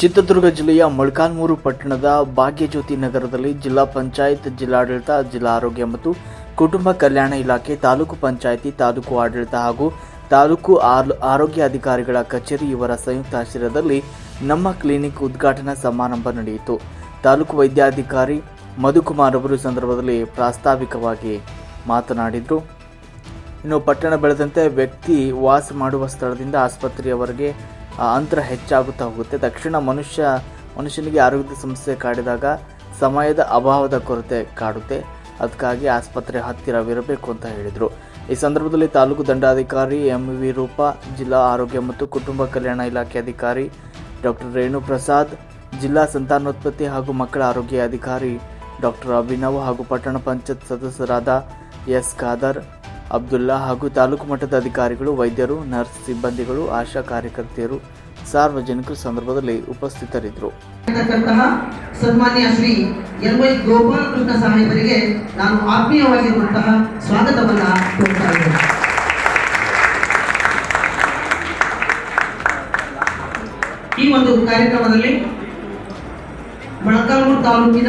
ಚಿತ್ರದುರ್ಗ ಜಿಲ್ಲೆಯ ಮೊಳಕಾಲ್ಮೂರು ಪಟ್ಟಣದ ಭಾಗ್ಯಜ್ಯೋತಿ ನಗರದಲ್ಲಿ ಜಿಲ್ಲಾ ಪಂಚಾಯತ್ ಜಿಲ್ಲಾಡಳಿತ, ಜಿಲ್ಲಾ ಆರೋಗ್ಯ ಮತ್ತು ಕುಟುಂಬ ಕಲ್ಯಾಣ ಇಲಾಖೆ, ತಾಲೂಕು ಪಂಚಾಯಿತಿ, ತಾಲೂಕು ಆಡಳಿತ ಹಾಗೂ ತಾಲೂಕು ಆರ್- ಆರೋಗ್ಯ ಅಧಿಕಾರಿಗಳ ಕಚೇರಿ ಇವರ ಸಂಯುಕ್ತ ಆಶ್ರಯದಲ್ಲಿ ನಮ್ಮ ಕ್ಲಿನಿಕ್ ಉದ್ಘಾಟನಾ ಸಮಾರಂಭ ನಡೆಯಿತು. ತಾಲೂಕು ವೈದ್ಯಾಧಿಕಾರಿ ಮಧುಕುಮಾರ್ ಅವರು ಸಂದರ್ಭದಲ್ಲಿ ಪ್ರಾಸ್ತಾವಿಕವಾಗಿ ಮಾತನಾಡಿದರು. ಇನ್ನು ಪಟ್ಟಣ ಬೆಳೆದಂತೆ ವ್ಯಕ್ತಿ ವಾಸ ಮಾಡುವ ಸ್ಥಳದಿಂದ ಆಸ್ಪತ್ರೆಯವರೆಗೆ ಅಂತರ ಹೆಚ್ಚಾಗುತ್ತಾ ಹೋಗುತ್ತೆ. ತಕ್ಷಣ ಮನುಷ್ಯ, ಮನುಷ್ಯನಿಗೆ ಆರೋಗ್ಯದ ಸಮಸ್ಯೆ ಕಾಡಿದಾಗ ಸಮಯದ ಅಭಾವದ ಕೊರತೆ ಕಾಡುತ್ತೆ. ಅದಕ್ಕಾಗಿ ಆಸ್ಪತ್ರೆ ಹತ್ತಿರವಿರಬೇಕು ಅಂತ ಹೇಳಿದರು. ಈ ಸಂದರ್ಭದಲ್ಲಿ ತಾಲೂಕು ದಂಡಾಧಿಕಾರಿ ಎಂ ವಿ ರೂಪ, ಜಿಲ್ಲಾ ಆರೋಗ್ಯ ಮತ್ತು ಕುಟುಂಬ ಕಲ್ಯಾಣ ಇಲಾಖೆ ಅಧಿಕಾರಿ ಡಾಕ್ಟರ್ ರೇಣು ಪ್ರಸಾದ್ ಜಿಲ್ಲಾ ಸಂತಾನೋತ್ಪತ್ತಿ ಹಾಗೂ ಮಕ್ಕಳ ಆರೋಗ್ಯ ಅಧಿಕಾರಿ ಡಾಕ್ಟರ್ ಅಭಿನವ್ ಹಾಗೂ ಪಟ್ಟಣ ಪಂಚಾಯತ್ ಸದಸ್ಯರಾದ ಎಸ್. ಖಾದರ್ ಅಬ್ದುಲ್ಲಾ ಹಾಗೂ ತಾಲೂಕು ಮಟ್ಟದ ಅಧಿಕಾರಿಗಳು, ವೈದ್ಯರು, ನರ್ಸ್ ಸಿಬ್ಬಂದಿಗಳು, ಆಶಾ ಕಾರ್ಯಕರ್ತೆಯರು ಸಾರ್ವಜನಿಕರು ಸಂದರ್ಭದಲ್ಲಿ ಉಪಸ್ಥಿತರಿದ್ದರು. ಸನ್ಮಾನ್ಯ ಶ್ರೀ ಎಲ್ ವೈ ಗೋಪಾಲಕೃಷ್ಣ ಸಾಹೇಬರಿಗೆ ನಾನು ಆತ್ಮೀಯವಾಗಿರುವಂತಹ ಸ್ವಾಗತವನ್ನ ಕೋರ್ತಾ ಈ ಒಂದು ಕಾರ್ಯಕ್ರಮದಲ್ಲಿ ಮೊಳಕಾಲ್ಮೂರು ತಾಲೂಕಿನ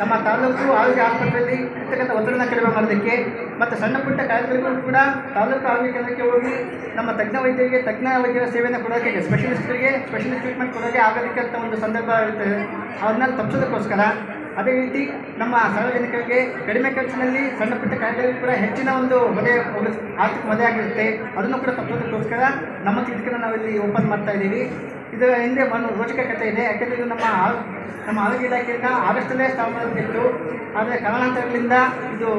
ನಮ್ಮ ತಾಲೂಕು ಆರೋಗ್ಯ ಆಸ್ಪತ್ರೆಯಲ್ಲಿ ಇರ್ತಕ್ಕಂಥ ಒತ್ತಡನ ಕಡಿಮೆ ಮಾಡೋದಕ್ಕೆ ಮತ್ತು ಸಣ್ಣ ಪುಟ್ಟ ಕಾಯಿಲೆಗಳಿಗೂ ಕೂಡ ತಾಲೂಕು ಆರೋಗ್ಯ ಕೇಂದ್ರಕ್ಕೆ ಹೋಗಿ ನಮ್ಮ ತಜ್ಞ ವೈದ್ಯರಿಗೆ, ತಜ್ಞ ವೈದ್ಯರ ಸೇವೆಯನ್ನು ಕೊಡೋಕ್ಕೆ ಸ್ಪೆಷಲಿಸ್ಟ್ಗಳಿಗೆ ಸ್ಪೆಷಲಿಸ್ಟ್ ಟ್ರೀಟ್ಮೆಂಟ್ ಕೊಡೋಕ್ಕೆ ಅಂತ ಒಂದು ಸಂದರ್ಭ ಇರ್ತದೆ ಅದನ್ನ ತಪ್ಪಿಸೋದಕ್ಕೋಸ್ಕರ ಅದೇ ರೀತಿ ನಮ್ಮ ಸಾರ್ವಜನಿಕರಿಗೆ ಕಡಿಮೆ ಖರ್ಚಿನಲ್ಲಿ ಸಣ್ಣ ಪುಟ್ಟ ಕಾಯಿಲೆಗಳು ಕೂಡ ಹೆಚ್ಚಿನ ಒಂದು ಮನೆ ಆರ್ಥಿಕ ಮನೆ ಆಗಿರುತ್ತೆ ಅದನ್ನು ಕೂಡ ತಪ್ಪಿಸೋದಕ್ಕೋಸ್ಕರ ನಮ್ಮ ಕ್ಲಿನಿಕನ್ನು ನಾವಿಲ್ಲಿ ಓಪನ್ ಮಾಡ್ತಾ ಇದ್ದೀವಿ. ಇದರ ಹಿಂದೆ ಒಂದು ರೋಚಕ ಕಥೆ ಇದೆ. ಯಾಕೆಂದರೆ ಇದು ನಮ್ಮ ನಮ್ಮ ಆರೋಗ್ಯ ಇಲಾಖೆಯಿಂದ ಆಗಸ್ಟಲ್ಲೇ ಸ್ಥಾಪನೆಯಾಗಿತ್ತು ಆದರೆ ಕಾರಣಾಂತರಗಳಿಂದ ಇದು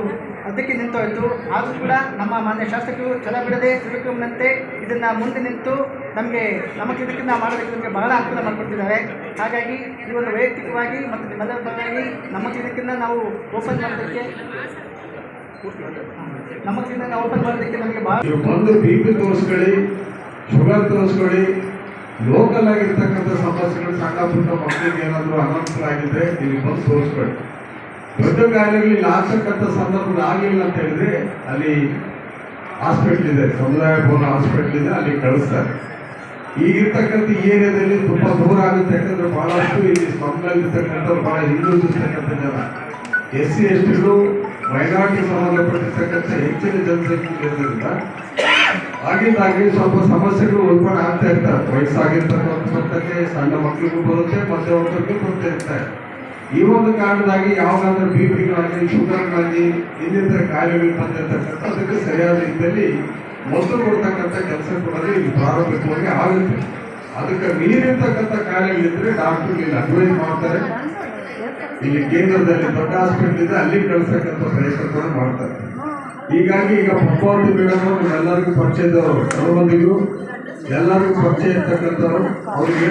ಅದಕ್ಕೆ ನಿಂತೋಯಿತು ಆದರೂ ಕೂಡ ನಮ್ಮ ಮಾನ್ಯ ಶಾಸಕರು ಛಲ ಬಿಡದೆ ತಿರುಗುವಂತೆ ಇದನ್ನು ಮುಂದೆ ನಿಂತು ನಮಗೆ ನಮ್ಮ ಇದಕ್ಕಿಂತ ಮಾಡೋದಕ್ಕೆ ನಮಗೆ ಬಹಳ ಅನುಕೂಲ ಮಾಡಿಕೊಡ್ತಿದ್ದಾರೆ. ಹಾಗಾಗಿ ಒಂದು ವೈಯಕ್ತಿಕವಾಗಿ ಮತ್ತು ನಿಮ್ಮೆಲ್ಲರ ಪರವಾಗಿ ನಮ್ಮ ಇದಕ್ಕಿಂತ ನಾವು ಓಪನ್ ಮಾಡೋದಕ್ಕೆ ನಮ್ಮ ಓಪನ್ ಮಾಡೋದಕ್ಕೆ ನಮಗೆ ಬಹಳ ಬಂದು ಬಿ ಪಿ ತೋರಿಸ್ಕೊಳ್ಳಿ, ಶುಗರ್ ತೋರಿಸ್ಕೊಳ್ಳಿ ಲೋಕಲ್ ಆಗಿರ್ತಕ್ಕಂಥ ಸಮಸ್ಯೆಗಳು ಸಣ್ಣ ಪುಟ್ಟ ಮಕ್ಕಳಿಗೆ ಏನಾದರೂ ಅನಾನುಕೂಲ ಆಗಿದ್ರೆ ಇಲ್ಲಿ ಬಂದು ತೋರಿಸ್ಕೊಳ್ಳಿ. ದೊಡ್ಡ ಕಾಯಿಲೆಗಳಿಗೆ ಆಗ್ತಕ್ಕಂಥ ಸಂದರ್ಭ ಆಗಿಲ್ಲ ಅಂತ ಹೇಳಿದ್ರೆ ಅಲ್ಲಿ ಹಾಸ್ಪಿಟ್ಲ್ ಇದೆ, ಸಮುದಾಯ ಭವನ ಹಾಸ್ಪಿಟ್ಲ್ ಇದೆ, ಅಲ್ಲಿ ಕಳಿಸ್ತಾರೆ. ಈಗಿರ್ತಕ್ಕಂಥ ಏರಿಯಾದಲ್ಲಿ ತುಂಬಾ ದೂರ ಆಗುತ್ತೆ, ಯಾಕಂದ್ರೆ ಬಹಳಷ್ಟು ಇಲ್ಲಿ ಸ್ಲಮ್ನಲ್ಲಿರ್ತಕ್ಕಂಥವ್ರು ಬಹಳ ಇರ್ತಕ್ಕಂಥ ಜನ. ಎಸ್ ಸಿ ಎಸ್ ಟಿಗಳು ಮೈನಾರಿಟಿ ಸಂಬಂಧಪಟ್ಟಿರ್ತಕ್ಕಂಥ ಹೆಚ್ಚಿನ ಜನಸಂಖ್ಯೆ ಇರೋದ್ರಿಂದ ಆಗಿದ್ದಾಗಿ ಸ್ವಲ್ಪ ಸಮಸ್ಯೆಗಳು ಉತ್ಪನ್ನ ಆಗ್ತಾ ಇರ್ತಾರೆ. ವಯಸ್ಸಾಗಿರ್ತಕ್ಕಂಥಕ್ಕೆ ಸಣ್ಣ ಮಕ್ಕಳಿಗೂ ಬರುತ್ತೆ, ಮಧ್ಯವರ್ಗಕ್ಕೂ ಬರ್ತಾ ಇರ್ತಾರೆ ಈ ಒಂದು ಕಾರಣದಾಗಿ ಯಾವಾಗಾದ್ರೂ ಬಿ ಪಿಗಳಾಗಲಿ ಶುಗರ್ಗಳಾಗಲಿ ಇನ್ನಿತರ ಕಾಯಿಲೆಗಳು ಬಂದಿರ್ತಕ್ಕಂಥ ಅದಕ್ಕೆ ಸರಿಯಾದ ರೀತಿಯಲ್ಲಿ ಮೊದಲು ಕೊಡ್ತಕ್ಕಂಥ ಕೆಲಸ ಕೂಡ ಇಲ್ಲಿ ಪ್ರಾರಂಭಿಕವಾಗಿ ಆಗುತ್ತೆ. ಅದಕ್ಕೆ ಮೀರಿರ್ತಕ್ಕಂಥ ಕಾಯಿಲೆಗಳಿದ್ರೆ ಡಾಕ್ಟರ್ ಇಲ್ಲಿ ಅಡ್ವೈಸ್ ಮಾಡ್ತಾರೆ. ಇಲ್ಲಿ ಕೇಂದ್ರದಲ್ಲಿ ದೊಡ್ಡ ಹಾಸ್ಪಿಟಲ್ ಇದೆ, ಅಲ್ಲಿ ಕಳಿಸ್ತಕ್ಕಂಥ ಪ್ರಯತ್ನ ಕೂಡ ಮಾಡ್ತಾರೆ. ಹೀಗಾಗಿ ಈಗ ಪದ್ಮಾವತಿ ಮೇಡಮ್ ಎಲ್ಲರಿಗೂ ಪರಿಚಯದವರು ಕೆಲವೊಂದಿಗೂ ಎಲ್ಲರಿಗೂ ಪರಿಚಯ ಇರ್ತಕ್ಕಂಥವ್ರು. ಅವ್ರಿಗೆ